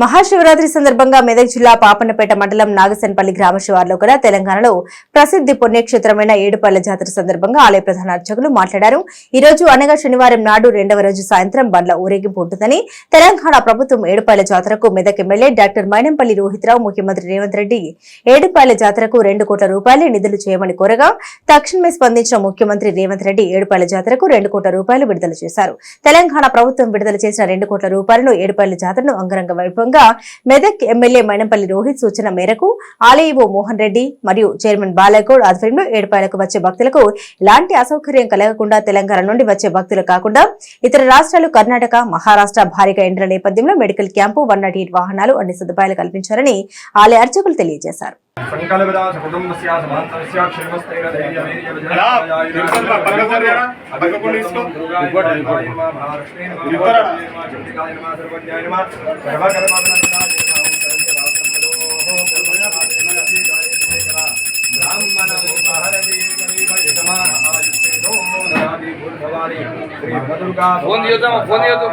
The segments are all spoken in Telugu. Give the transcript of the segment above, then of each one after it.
మహాశివరాత్రి సందర్భంగా మెదక్ జిల్లా పాపన్నపేట మండలం నాగసన్పల్లి గ్రామ శివార్లో కూడా తెలంగాణలో ప్రసిద్ధి పుణ్యక్షేత్రమైన ఏడుపల్ల జాతర సందర్భంగా ఆలయ ప్రధాన అర్చకులు మాట్లాడారు. ఈ రోజు అనగా శనివారం నాడు రెండవ రోజు సాయంత్రం బండ్ల ఊరేగింపు ఉంటుందని తెలంగాణ ప్రభుత్వం ఏడుపల్లె జాతరకు మెదక్ ఎమ్మెల్యే డాక్టర్ మైనంపల్లి రోహిత్రావు ముఖ్యమంత్రి రేవంత్ రెడ్డి ఏడుపాయల జాతరకు రెండు కోట్ల రూపాయలు నిధులు చేయమని కోరగా తక్షణమే స్పందించిన ముఖ్యమంత్రి రేవంత్ రెడ్డి ఏడుపాయల జాతరకు రెండు కోట్ల రూపాయలు విడుదల చేశారు. తెలంగాణ ప్రభుత్వం విడుదల చేసిన రెండు కోట్ల రూపాయలను ఏడుపాయల జాతరను అంగరంగ వైభవంగా మెదక్ ఎమ్మెల్యే మైనంపల్లి రోహిత్ సూచన మేరకు ఆలయవో మోహన్ రెడ్డి మరియు చైర్మన్ బాలగౌడ్ ఆధ్వర్యంలో ఏడుపాయలకు వచ్చే భక్తులకు ఎలాంటి అసౌకర్యం కలగకుండా తెలంగాణ నుండి వచ్చే భక్తులు కాకుండా ఇతర రాష్ట్రాలు కర్ణాటక మహారాష్ట్ర భారీగా ఎండ్ల నేపథ్యంలో మెడికల్ క్యాంపు వన్ వాహనాలు అన్ని సదుపాయాలు కల్పించారని ఆలయ అర్చకులు తెలియజేశారు. సంకల్పదా సకుటుంబస్య సమాంతస్య క్షేమస్థైర? ఫోన్ చేద్దాం ఫోన్ చేద్దాం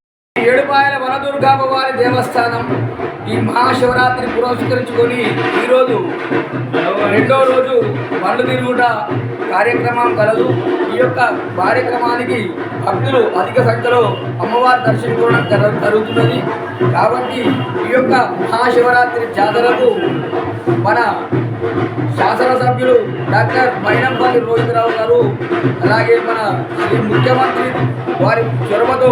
ఏడుపాయల దేవస్థానం ఈ మహాశివరాత్రి పురస్కరించుకొని ఈరోజు రెండో రోజు పండు తిరుగుట కార్యక్రమం కలదు. ఈ యొక్క కార్యక్రమానికి భక్తులు అధిక సంఖ్యలో అమ్మవారి దర్శించుకోవడం జర- జరుగుతున్నది. కాబట్టి ఈ యొక్క మహాశివరాత్రి జాతరకు మన శాసనసభ్యులు డాక్టర్ మైనంపల్లి రోహితరావు గారు అలాగే మన శ్రీ ముఖ్యమంత్రి వారి చొరవతో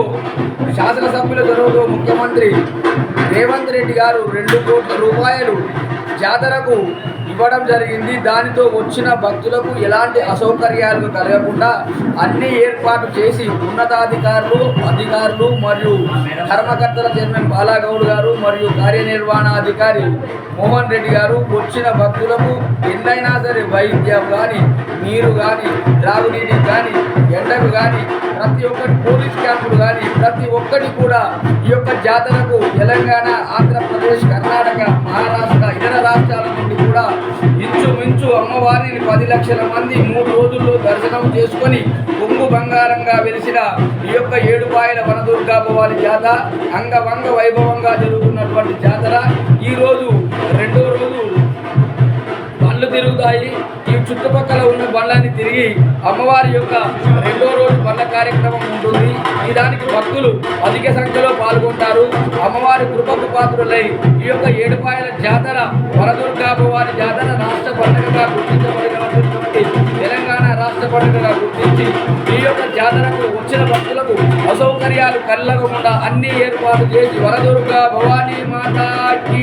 శాసనసభ్యుల చొరవతో ముఖ్యమంత్రి రేవంత్ రెడ్డి గారు రెండు కోట్ల రూపాయలు జాతరకు ఇవ్వడం జరిగింది. దానితో వచ్చిన భక్తులకు ఎలాంటి అసౌకర్యాలు కలగకుండా అన్ని ఏర్పాటు చేసి ఉన్నతాధికారులు అధికారులు మరియు కర్మకర్తల చైర్మన్ బాలాగౌడ్ గారు మరియు కార్యనిర్వహణాధికారి మోహన్ రెడ్డి గారు వచ్చిన భక్తులకు ఎన్నైనా సరే వైద్యం కానీ నీరు కానీ త్రాగునీటి కానీ ఎండకు కానీ ప్రతి ఒక్కటి పోలీస్ క్యాంపులు కానీ ప్రతి ఒక్కటి కూడా ఈ యొక్క జాతరకు తెలంగాణ ఆంధ్రప్రదేశ్ కర్ణాటక మహారాష్ట్ర ఇతర రాష్ట్రాల మించు అమ్మవారిని పది లక్షల మంది మూడు రోజుల్లో దర్శనం చేసుకొని కొంగు బంగారంగా వెలిసిన ఈ యొక్క ఏడుపాయల వనదుర్గాభవాని జాతర అంగవంగ వైభవంగా జరుగుతున్నటువంటి జాతర. ఈరోజు రెండో రోజు బండ్లు తిరుగుతాయి. ఈ చుట్టుపక్కల ఉన్న బండ్లన్నీ తిరిగి అమ్మవారి యొక్క రెండో రోజు బండ్ల కార్యక్రమం ఉంటుంది. ఈ దానికి భక్తులు అధిక సంఖ్యలో పాల్గొంటారు. అమ్మవారి కృపకు పాత్రులై ఈ యొక్క ఏడుపాయల జాతర వరదుర్గా జాతర రాష్ట్ర పండుగగా గుర్తించబడినటువంటి తెలంగాణ రాష్ట్ర పండుగగా గుర్తించి ఈ యొక్క జాతరకు వచ్చిన భక్తులకు అసౌకర్యాలు కలగకుండా అన్ని ఏర్పాటు చేసి వరదుర్గా భవానీ మాతాకి